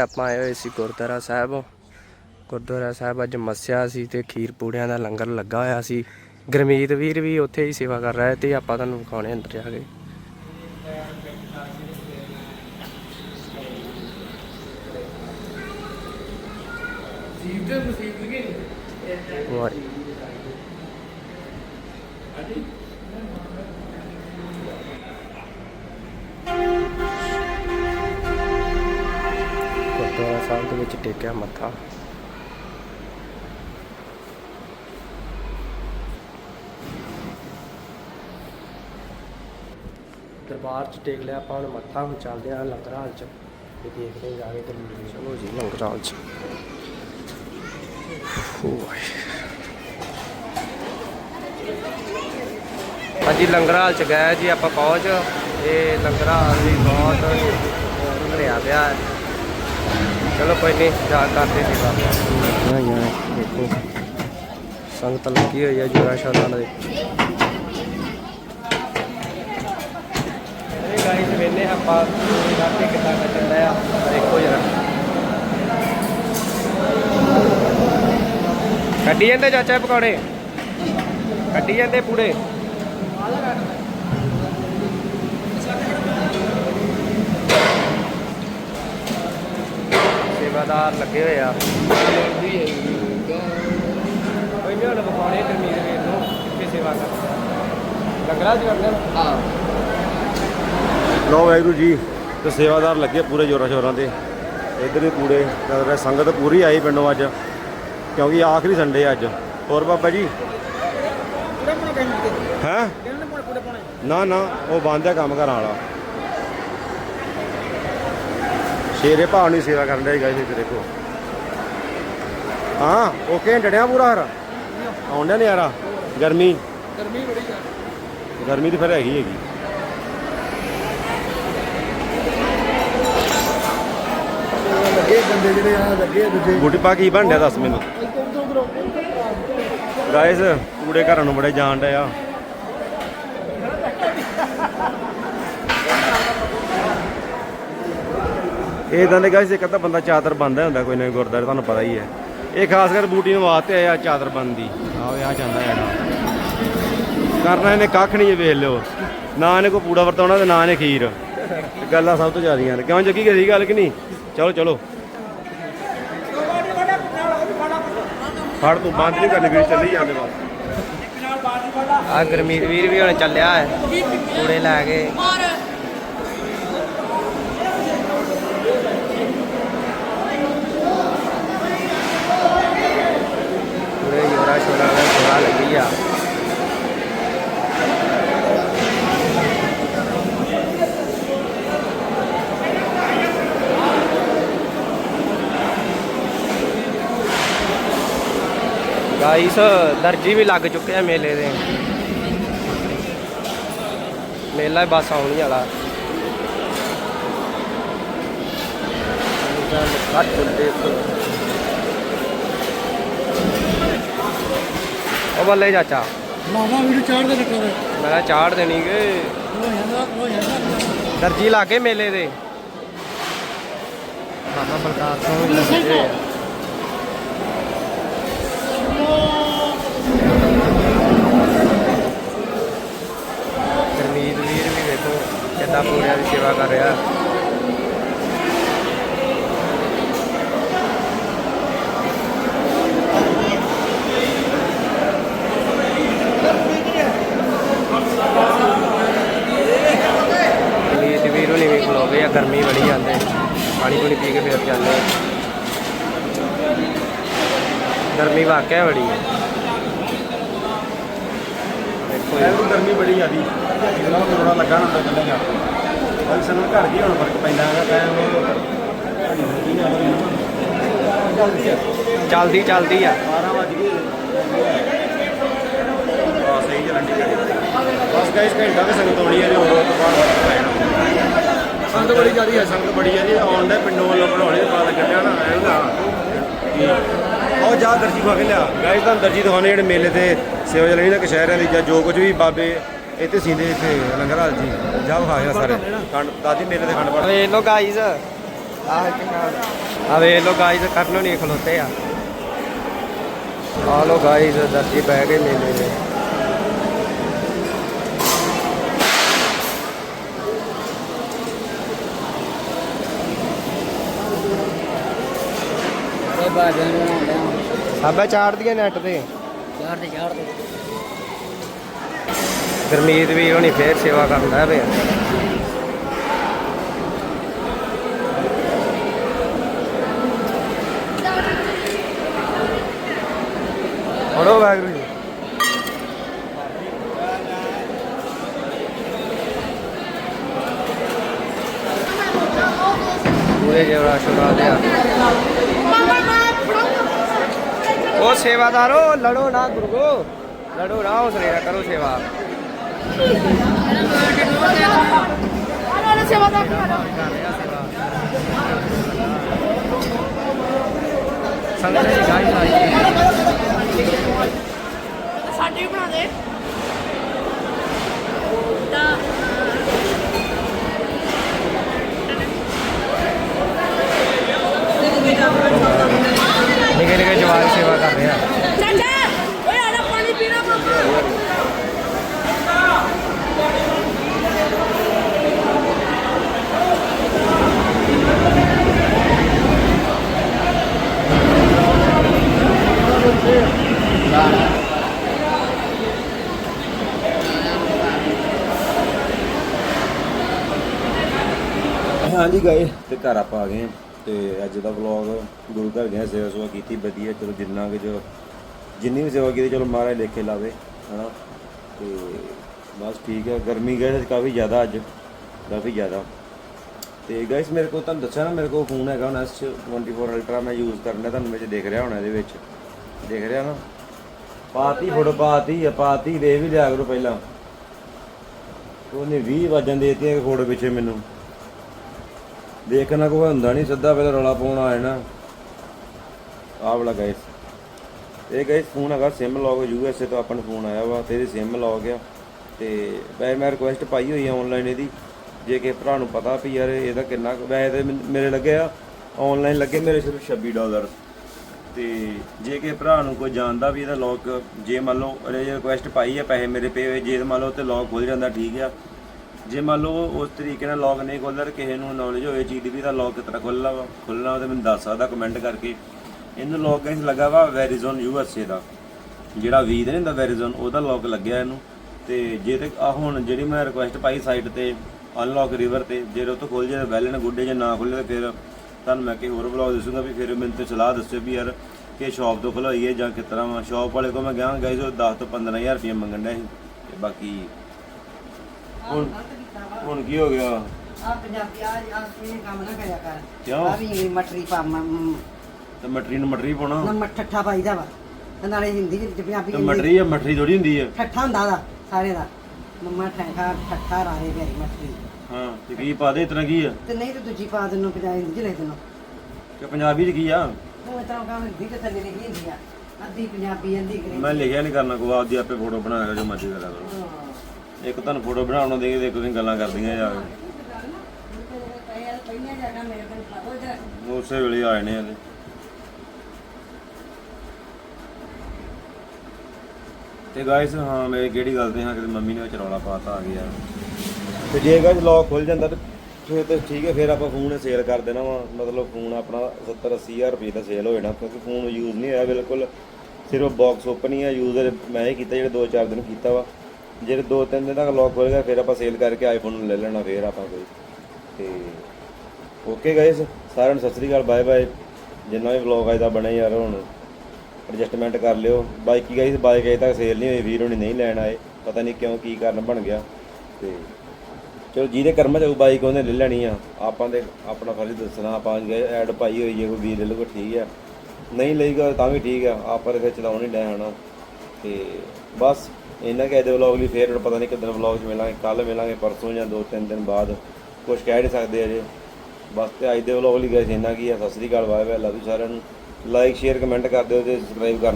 ਆਪਾਂ ਆਏ ਹੋਏ ਸੀ ਗੁਰਦੁਆਰਾ ਸਾਹਿਬ। ਗੁਰਦੁਆਰਾ ਸਾਹਿਬ ਅੱਜ ਮੱਸਿਆ ਸੀ ਤੇ ਖੀਰ ਪੂੜਿਆਂ ਦਾ ਲੰਗਰ ਲੱਗਾ ਹੋਇਆ ਸੀ। ਗਰਮੀਤ ਵੀਰ ਵੀ ਉੱਥੇ ਹੀ ਸੇਵਾ ਕਰ ਰਿਹਾ ਤੇ ਆਪਾਂ ਤੁਹਾਨੂੰ ਵਿਖਾਉਣੇ ਅੰਦਰ ਜਾ ਕੇ। ਵਾਹ ਸਾਹਿਬ ਦੇ ਵਿੱਚ ਟੇਕਿਆ ਮੱਥਾ। ਦਰਬਾਰ ਚ ਟੇਕ ਲਿਆ ਆਪਾਂ ਹੁਣ ਮੱਥਾ ਹੁਣ ਚੱਲਦੇ ਆ ਲੰਗਰ ਹਾਲ ਚ। ਤੇ ਦੇਖਦੇ ਹਾਂ ਜਾ ਕੇ ਤੇ ਚਲੋ ਜੀ ਲੰਗਰ ਹਾਲ ਚ ਹਾਂਜੀ ਲੰਗਰ ਹਾਲ ਚ ਗਏ ਜੀ ਆਪਾਂ ਪਹੁੰਚ। ਇਹ ਲੰਗਰ ਹਾਲ ਵੀ ਬਹੁਤ ਭਰਿਆ ਪਿਆ ਹੈ। ਚਲੋ ਕੋਈ ਨਹੀਂ ਜਾ ਕਰਦੇ ਸੀ ਬਾਬਾ ਯਾਰ ਦੇਖੋ। ਸੰਗਤ ਲੱਗੀ ਹੋਈ ਹੈ ਜੋਰਾ ਸ਼ਾਨਾਂ ਦੇ ਇਹ ਗਾਈਸ ਵੇਨੇ ਆਪਾਂ ਰਾਤੇ ਕਿੱਦਾਂ ਕੱਟਦਾ ਆ। ਦੇਖੋ ਜਰਾ। ਕੱਢੀ ਜਾਂਦੇ ਚਾਚਾ ਪਕੌੜੇ? ਕੱਢੀ ਜਾਂਦੇ ਪੂੜੇ? ਸੇਵਾਦਾਰ ਲੱਗੇ ਹੋਏ ਆ। ਕੋਈ ਨਹੀਂ ਹੁਣ ਵਿਖਾਉਣੇ ਤੇ ਮੀਰ ਵੀਰ ਨੂੰ ਕਿ ਸੇਵਾ ਕਰ ਲੰਗਰਾਂ ਚ ਕਰਦੇ ਹਾਂ ਲੋ ਵਾਹਿਗੁਰੂ ਜੀ ਤੇ ਸੇਵਾਦਾਰ ਲੱਗੇ ਪੂਰੇ ਜੋਰਾਂ ਸ਼ੋਰਾਂ ਤੇ। ਇੱਧਰ ਵੀ ਪੂਰੇ ਰਿਹਾ ਸੰਗਤ ਪੂਰੀ ਆਈ ਪਿੰਡੋਂ ਅੱਜ ਕਿਉਂਕਿ ਆਖਰੀ ਸੰਡੇ ਅੱਜ। ਹੋਰ ਬਾਬਾ ਜੀ? ਹੈ? ਨਾ ਨਾ ਉਹ ਬੰਦ ਹੈ ਕੰਮ ਘਰਾਂ ਵਾਲਾ। ਸ਼ੇਰੇ ਭਾਅ ਨੂੰ ਹੀ ਸੇਵਾ ਕਰਨ ਦਾ ਗਾਇਸ ਇੱਥੇ ਦੇਖੋ ਹਾਂ ਓਕੇ ਡੜਿਆ ਪੂਰਾ ਹਰ ਆਉਂਦਾ ਨਹੀਂ ਯਾਰਾ ਗਰਮੀ? ਗਰਮੀ ਬੜੀ ਆ। ਗਰਮੀ ਤੇ ਫਿਰ ਹੈਗੀ ਹੈਗੀ। ਲੱਗੇ ਬੰਦੇ ਜਿਹੜੇ ਆ ਲੱਗੇ ਦੂਜੇ। ਬੂਟੀ ਪਾ ਕੀ ਬਣ ਡਿਆ ਦੱਸ ਮੈਨੂੰ? ਗਾਇਸ ਕੂੜੇ ਘਰਾਂ ਨੂੰ ਬੜੇ ਜਾਣ ਡਏ ਇਹ ਤਾਂ ਦੇ ਗਾਇਸ ਇੱਕ ਅੱਧਾ ਬੰਦਾ ਚਾਦਰ ਬੰਦਾ ਹੁੰਦਾ, ਕੋਈ ਨਾ ਕੋਈ ਗੁਰਦਾਰੇ ਤੁਹਾਨੂੰ ਪਤਾ ਹੀ ਹੈ। ਇਹ ਖਾਸ ਕਰ ਬੂਟੀ ਨੂੰ ਵਾਸਤੇ ਆਇਆ ਚਾਦਰ ਬੰਦੀ ਆਹ ਆ ਜਾਂਦਾ ਹੈਗਾ ਕਰਨਾ ਇਹਨੇ ਕੱਖ ਨਹੀਂ ਵੇਖ ਲਿਓ। ਨਾ ਇਹਨੇ ਕੋ ਪੂੜਾ ਵਰਤਾਉਣਾ ਤੇ ਨਾ ਇਹਨੇ ਖੀਰ। ਗੱਲਾਂ ਸਭ ਤੋਂ ਜ਼ਿਆਦੀਆਂ ਨੇ। ਕਿਉਂ ਜੱਗੀ ਕਰੀ ਗੱਲ ਕਿ ਨਹੀਂ? ਚਲੋ ਚਲੋ। ਫੜ ਤੂੰ, ਬੰਦ ਨਹੀਂ ਕਰਨੀ ਵੀਰ, ਚੱਲੀ ਜਾਂਦੇ ਬਸ। ਆ ਗਰਮੀਤ ਵੀਰ ਵੀ ਹੁਣ ਚੱਲਿਆ ਹੈ। ਕੂੜੇ ਲੈ ਕੇ। 250 ਦਰਜੀ ਵੀ ਲੱਗ ਚੁੱਕੇ ਆ ਮੇਲੇ ਦੇ। ਮੇਲਾ ਬਸ ਆਉਣ ਵਾਲਾ। ਉਹ ਬੱਲੇ ਚਾਚਾ। ਮਾਮਾ ਵੀਡੀਓ ਚਾੜ ਦੇ ਟੱਕਰ ਮੈਂ ਚਾੜ ਦੇਣੀ ਕਿ ਦਰਜੀ ਲਾ ਕੇ ਮੇਲੇ ਦੇ। ਬਾਬਾ ਬਲਕਾਰ ਸਿੰਘ ਵੀ ਵੀਰ ਵੀ ਵੇਖੋ ਕਿੱਦਾਂ ਪੂਰਿਆਂ ਦੀ ਸੇਵਾ ਕਰ ਰਿਹਾ ਗਰਮੀਤ ਵੀਰ ਹੁਣੀ ਵੀ ਖਲੋਗੇ ਆ ਗਰਮੀ ਬੜੀ ਜਾਂਦੇ ਪਾਣੀ ਪੂਣੀ ਪੀ ਕੇ ਫਿਰ ਜਾਂਦੇ ਆ। ਗਰਮੀ ਵਾਕਿਆ ਬੜੀ ਹੈ। ਦੇਖੋ ਗਰਮੀ ਬੜੀ ਕਰੋੜਾ ਲੱਗਾ ਨਾ ਸਾਨੂੰ ਘਰ ਹੁਣ ਫ਼ਰਕ ਪੈਂਦਾ ਹੈਗਾ ਟਾਈਮ ਚੱਲਦੀ ਚੱਲਦੀ ਆ। 12 ਵਜ ਗਏ। ਆ ਸਹੀ ਚੱਲਣ ਦੀ ਬਸ ਗਾਇਸ ਘੰਟਾ ਤੇ ਸੰਗਤ ਆਉਣੀ ਹੈ ਜੇ ਹੋਰ ਤੋਂ ਬਾਅਦ ਪੈ ਸੰਗਤ ਬੜੀ ਜ਼ਿਆਦੀ ਹੈ ਸੰਗਤ ਬੜੀ ਹੈ ਜੀ। ਆਉਣ ਦਾ ਪਿੰਡੋਂ ਵੱਲੋਂ ਬਣਾਉਣੇ ਦੇ ਪਤਾ ਲੱਗਿਆ ਨਾ ਨਾ ਉਹ ਦਰਜੀ ਖਾ ਕੇ ਲਿਆ। ਗਾਇਸ ਤਾਂ ਦਰਜੀ ਦਿਖਾਉਣੇ ਜਿਹੜੇ ਮੇਲੇ ਤੇ ਸੇਵਾ ਚੱਲਣੀ ਨਾ ਕਸ਼ਹਿਰਿਆਂ ਦੀ ਜਾਂ ਜੋ ਕੁਝ ਵੀ, ਬਾਬੇ ਇੱਥੇ ਸੀਂਦੇ ਇੱਥੇ, ਲੰਗਰ ਜੀ। ਜਾ ਵਿਖਾ ਸਾਰੇ। ਖੰਡ, ਦਾਦੀ ਮੇਲੇ ਤੇ ਖੰਡ ਪੜ ਵੇਖ ਲਓ ਗਾਈਜ਼ ਆ ਵੇਖ ਲੋ ਗਾਈਜ਼ ਕਰਨ ਨਹੀਂ ਖਲੋਤੇ ਆ। ਆ ਲੋ ਗਾਈਜ਼ ਦਰਜੀ ਬਹਿ ਗਏ ਮੇਲੇ ਦੇ ਕੋਈ ਬਾਜਾ ਨਹੀਂ ਬਣਾਉਂਦਾ ਸਾਬਾ ਚਾੜ ਨੈਟ ਤੇ। ਚਾਰ ਤੇ ਚਾਰ ਤੇ। ਗਰਮੀਤ ਵੀ ਹੋਣੀ ਫੇਰ ਸੇਵਾ ਕਰਦਾ ਪਿਆ। ਪੜੋ ਵਾਹਿਗੁਰੂ ਜੀ। ਪੂਰੇ ਜਿਹੜਾ ਸ਼ੁਕਰਾ ਦਿਆ ਉਹ ਸੇਵਾਦਾਰੋ, ਲੜੋ ਨਾ ਗੁਰਗੋ ਲੜੋ ਨਾ ਹੌਸਲੇ ਨਾਲ ਕਰੋ ਸੇਵਾ। ਸੰਗਤ ਦੀ ਗਾਈ ਲਾਈ ਸਾਡੇ ਬਣਾ ਦੇ ਤਾਂ ਨਿੱਕੇ ਨਿੱਕੇ ਜਵਾਨ ਸੇਵਾ ਕਰ ਰਹੇ ਆ ਚਾਚਾ ਓਏ ਆ ਜਾ ਪਾਣੀ ਪੀਣਾ ਬਾਬਾ ਹਾਂਜੀ, ਗਏ। ਤੇ ਘਰ ਆਪਾਂ ਆ ਗਏ। ਹਾਂ ਤੇ ਅੱਜ ਦਾ ਵਲੌਗ ਗੁਰੂ ਘਰ ਗਿਆ, ਸੇਵਾ ਸੁਆ ਕੀਤੀ, ਵਧੀਆ। ਚਲੋ ਜਿੰਨਾ ਕਿ ਜੋ ਜਿੰਨੀ ਵੀ ਸੇਵਾ ਕੀਤੀ, ਚਲੋ ਮਹਾਰਾਜ ਲੇਖੇ ਲਾਵੇ, ਹਨਾ? ਤੇ ਬਸ ਠੀਕ ਹੈ ਗਰਮੀ ਗਏ ਕਾਫੀ ਜ਼ਿਆਦਾ ਅੱਜ, ਕਾਫੀ ਜ਼ਿਆਦਾ। ਤੇ ਗਾਇਸ ਮੇਰੇ ਕੋਲ ਤੁਹਾਨੂੰ ਦੱਸਿਆ ਨਾ, ਮੇਰੇ ਕੋਲ ਫੋਨ ਹੈਗਾ ਹੁਣ S24 ਅਲਟਰਾ ਮੈਂ ਯੂਜ਼ ਕਰਨਾ, ਤੁਹਾਨੂੰ ਵਿੱਚ ਦੇਖ ਰਿਹਾ ਹੋਣਾ ਇਹਦੇ ਵਿੱਚ। ਦੇਖ ਰਿਹਾ ਨਾ? ਪਾਤੀ ਫੋਟੋ, ਪਾਤੀ, ਆ ਪਾਤੀ, ਦੇ ਵੀ ਲਿਆ ਕਰੋ ਪਹਿਲਾਂ। ਉਹਨੇ 20 ਵਜਨ ਦੇ ਦਿੱਤੀਆਂ ਫੋਟੋ ਪਿੱਛੇ ਮੈਨੂੰ। ਦੇਖਣਾ ਕੋਈ ਹੁੰਦਾ ਨਹੀਂ, ਸਿੱਧਾ ਪਹਿਲਾਂ ਰੌਲਾ ਪਾਉਣਾ ਆ ਜਾਣਾ। ਆਹ ਵਾਲਾ ਗਾਇਸ ਇਹ ਗਾਇਸ ਫੋਨ ਹੈਗਾ ਸਿਮ ਲੌਗ ਯੂਐਸਏ ਤੋਂ ਆਪਾਂ ਨੂੰ ਫੋਨ ਆਇਆ ਵਾ, ਤੇ ਇਹਦੀ ਸਿਮ ਲੌਗ ਆ। ਤੇ ਵੈਸੇ ਮੈਂ ਰਿਕੁਐਸਟ ਪਾਈ ਹੋਈ ਆ ਆਨਲਾਈਨ ਇਹਦੀ। ਜੇ ਕਿ ਭਰਾ ਨੂੰ ਪਤਾ ਵੀ ਯਾਰ ਇਹਦਾ ਕਿੰਨਾ ਕੁ- ਵੈਸੇ ਤੇ ਮੇਰੇ ਲੱਗੇ ਆ ਆਨਲਾਈਨ ਲੱਗੇ ਮੇਰੇ ਸਿਰਫ 26 ਡਾਲਰ। ਤੇ ਜੇ ਕਿ ਭਰਾ ਨੂੰ ਕੋਈ ਜਾਣਦਾ ਵੀ ਇਹਦਾ ਲੌਕ ਜੇ ਮੰਨ ਲਓ ਰਿਕੁਐਸਟ ਪਾਈ ਹੈ ਪੈਸੇ ਮੇਰੇ ਪੇ ਹੋਏ, ਜੇ ਮੰਨ ਲਓ ਤੇ ਲੌਕ ਖੁੱਲ ਜਾਂਦਾ, ਠੀਕ ਆ। ਜੇ ਮੰਨ ਲਓ ਉਸ ਤਰੀਕੇ ਨਾਲ ਲੌਕ ਨਹੀਂ ਖੁੱਲਦਾ ਕਿਸੇ ਨੂੰ ਨੌਲੇਜ ਹੋਵੇ ਚੀਜ਼ ਦੀ ਵੀ ਦਾ ਲੌਕ ਕਿਤਨਾ ਖੁੱਲਣਾ ਵਾ ਖੁੱਲਣਾ ਤੇ ਮੈਨੂੰ ਦੱਸ ਸਕਦਾ ਕਮੈਂਟ ਕਰਕੇ। ਇਹਨੂੰ ਲੌਕ ਇਸ ਲੱਗਾ ਵਾ ਵੈਰੀਜ਼ਨ ਯੂਐਸਏ ਦਾ। ਜਿਹੜਾ ਵੀ ਦੇ ਹੁੰਦਾ ਵੈਰੀਜ਼ਨ ਉਹਦਾ ਲੌਕ ਲੱਗਿਆ ਇਹਨੂੰ। ਤੇ ਜੇ ਤੇ ਆ ਹੁਣ ਜਿਹੜੀ ਮੈਂ ਰਿਕੁਐਸਟ ਪਾਈ ਸਾਈਟ ਤੇ ਅਨਲੌਕ ਰਿਵਰ ਤੇ ਜੇ ਉਹ ਤੋਂ ਖੁੱਲ ਜਾਏ ਵੈਲ ਐਂਡ ਗੁੱਡ ਜੇ ਨਾ ਖੁੱਲੇ ਤਾਂ ਫਿਰ ਤੁਹਾਨੂੰ ਮੈਂ ਕਿ ਹੋਰ ਬਲੌਗ ਦੱਸੂਗਾ ਵੀ ਫਿਰ ਮੈਨੂੰ ਤੇ ਸਲਾਹ ਦੱਸਿਓ ਵੀ ਯਾਰ ਕਿ ਸ਼ਾਪ ਤੋਂ ਖੁਲਾਈਏ ਜਾਂ ਕਿਸ ਤਰ੍ਹਾਂ ਵਾ। ਸ਼ਾਪ ਵਾਲੇ ਕੋ ਮੈਂ ਗਿਆ ਗਾਇਜ਼ ਉਹ 10 ਤੋਂ 15000 ਰੁਪਏ ਮੰਗਣ ਡਿਆ ਸੀ ਤੇ ਬਾਕੀ ਹੁਣ ਹੁਣ ਕੀ ਹੋ ਗਿਆ? ਆ ਪੰਜਾਬੀ ਆ ਆ ਇਹ ਕੰਮ ਨਾ ਕਰਿਆ ਕਰ। ਕਿਉਂ? ਆ ਵੀ ਮਟਰੀ ਪਾ ਮ- ਤੇ ਮਟਰੀ ਨੂੰ ਮਟਰੀ ਪਾਉਣਾ? ਨਾ ਮੱਠਾ ਠੱਠਾ ਪਾਈਦਾ ਵਾ। ਤੇ ਨਾਲੇ ਹਿੰਦੀ ਵਿੱਚ ਪੰਜਾਬੀ ਤੇ ਚ ਮਟਰੀ ਆ ਮਟਰੀ ਥੋੜੀ ਹੁੰਦੀ ਆ। ਠੱਠਾ ਹੁੰਦਾ ਦਾ ਸਾਰੇ ਦਾ। ਮੰਮਾ ਠੱਠਾ ਠੱਠਾ ਰਾਰੇ ਪਿਆਰੀ ਮਟਰੀ। ਹਾਂ ਤੇ ਕੀ ਪਾ ਦੇ ਇਤਨਾ ਕੀ ਆ? ਤੇ ਨਹੀਂ ਤੇ ਦੂਜੀ ਪਾ ਦੇਣੋਂ ਪੰਜਾਬੀ ਹਿੰਦੀ ਚ ਲੈ ਕਿ ਪੰਜਾਬੀ ਚ ਕੀ ਆ? ਉਹ ਇਸ ਤਰ੍ਹਾਂ ਕੰਮ ਹਿੰਦੀ ਤੇ ਥੱਲੇ ਲਿਖੀ ਹੁੰਦੀ ਆ। ਅੱਧੀ ਪੰਜਾਬੀ ਅੱਧੀ ਅੰਗਰੇਜ਼ੀ। ਮੈਂ ਲਿਖਿਆ ਨਹੀਂ ਕਰਨਾ ਕੋਈ ਆਪਦੀ ਆਪੇ ਫੋਟੋ ਬਣਾ ਕੇ ਜੋ ਮਰਜ਼ੀ ਕਰਿਆ ਕਰੋ। ਹਾਂ। ਇੱਕ ਤੁਹਾਨੂੰ ਫੋਟੋ ਬਣਾਉਣ ਦੇ ਕੇ ਤੁਸੀਂ ਗੱਲਾਂ ਕਰਦੀਆਂ ਯਾਰ ਪਹਿਲਾਂ ਉਸੇ ਵੇਲੇ ਆਏ ਨੇ ਇਹਦੇ ਤੇ ਗਾਇਸ ਹਾਂ, ਮੇਰੇ ਕਿਹੜੀ ਗੱਲ ਤੇ ਹਾਂ ਕਿ ਮੰਮੀ ਨੇ ਚਰੌਲਾ ਰੌਲਾ ਪਾਤਾ, ਆ ਗਿਆ। ਤੇ ਜੇ ਗਾਇਸ ਲੌਕ ਖੁੱਲ ਜਾਂਦਾ ਤੇ ਫਿਰ ਤੇ ਠੀਕ ਹੈ, ਫਿਰ ਆਪਾਂ ਫੋਨ ਸੇਲ ਕਰ ਦੇਣਾ ਵਾ। ਮਤਲਬ ਫੋਨ ਆਪਣਾ 70 80000 ਰੁਪਏ ਦਾ ਸੇਲ ਹੋ ਜਾਣਾ, ਕਿਉਂਕਿ ਫੋਨ ਯੂਜ਼ ਨਹੀਂ ਹੋਇਆ ਬਿਲਕੁਲ। ਸਿਰਫ ਬਾਕਸ ਓਪਨ ਹੀ ਆ ਯੂਜ਼ ਮੈਂ ਹੀ ਕੀਤਾ, ਜਿਹੜੇ 2-4 ਦਿਨ ਕੀਤਾ ਵਾ। ਜਿਹੜੇ 2-3 ਦਿਨ ਤੱਕ ਲੌਕ ਖੁੱਲ ਗਿਆ ਫਿਰ ਆਪਾਂ ਸੇਲ ਕਰਕੇ ਆਈਫੋਨ ਨੂੰ ਲੈ ਲੈਣਾ, ਫਿਰ ਆਪਾਂ ਕੋਈ। ਤੇ ਓਕੇ ਗਾਇਸ ਸਾਰਿਆਂ ਨੂੰ ਸਤਿ ਸ੍ਰੀ ਅਕਾਲ ਬਾਏ ਬਾਏ ਜਿੰਨਾ ਵੀ ਵਲੌਗ ਅੱਜ ਦਾ ਬਣਿਆ ਯਾਰ ਹੁਣ ਐਡਜਸਟਮੈਂਟ ਕਰ ਲਿਓ। ਬਾਈਕੀ ਗਾਇਸ ਬਾਈਕ ਅਜੇ ਤੱਕ ਸੇਲ ਨਹੀਂ ਹੋਈ, ਵੀਰ ਹੋਣੀ ਨਹੀਂ ਲੈਣ ਆਏ। ਪਤਾ ਨਹੀਂ ਕਿਉਂ ਕੀ ਕਾਰਨ ਬਣ ਗਿਆ। ਤੇ ਚਲੋ, ਜਿਹਦੇ ਕਰਮਾਂ ਚ ਬਾਈਕ ਉਹਨੇ ਲੈ ਲੈਣੀ ਆ? ਆਪਾਂ ਦੇ ਆਪਣਾ ਫਰਜ਼ ਦੱਸਣਾ, ਆਪਾਂ ਐਡ ਪਾਈ ਹੋਈ ਹੈ ਕੋਈ ਵੀਰ ਲੈ ਲਊਗਾ, ਠੀਕ ਆ। ਨਹੀਂ ਲਈਗਾ ਤਾਂ ਵੀ ਠੀਕ ਆ, ਆਪਾਂ ਦੇ ਫਿਰ ਚਲਾਉਣ ਨਹੀਂ ਲੈ ਹਣਾ ਤੇ ਬਸ ਇੰਨਾ ਕਿ ਇਹਦੇ ਵਲੌਗ ਲਈ ਫੇਰ ਹੁਣ ਪਤਾ ਨਹੀਂ ਕਿੱਦਣ ਵਲੌਗ 'ਚ ਮਿਲਾਂਗੇ ਕੱਲ ਮਿਲਾਂਗੇ, ਪਰਸੋਂ ਜਾਂ ਦੋ ਤਿੰਨ ਦਿਨ ਬਾਅਦ ਕੁਝ ਕਹਿ ਨਹੀਂ ਸਕਦੇ ਅਜੇ। ਬਸ ਤੇ ਅੱਜ ਦੇ ਵਲੌਗ ਲਈ ਗਏ ਇੰਨਾ ਕੀ ਆ, Sat Sri Akal bye bye love you ਸਾਰਿਆਂ ਨੂੰ ਲਾਈਕ ਸ਼ੇਅਰ ਕਮੈਂਟ ਕਰ ਦਿਓ ਤੇ ਸਬਸਕ੍ਰਾਈਬ ਕਰ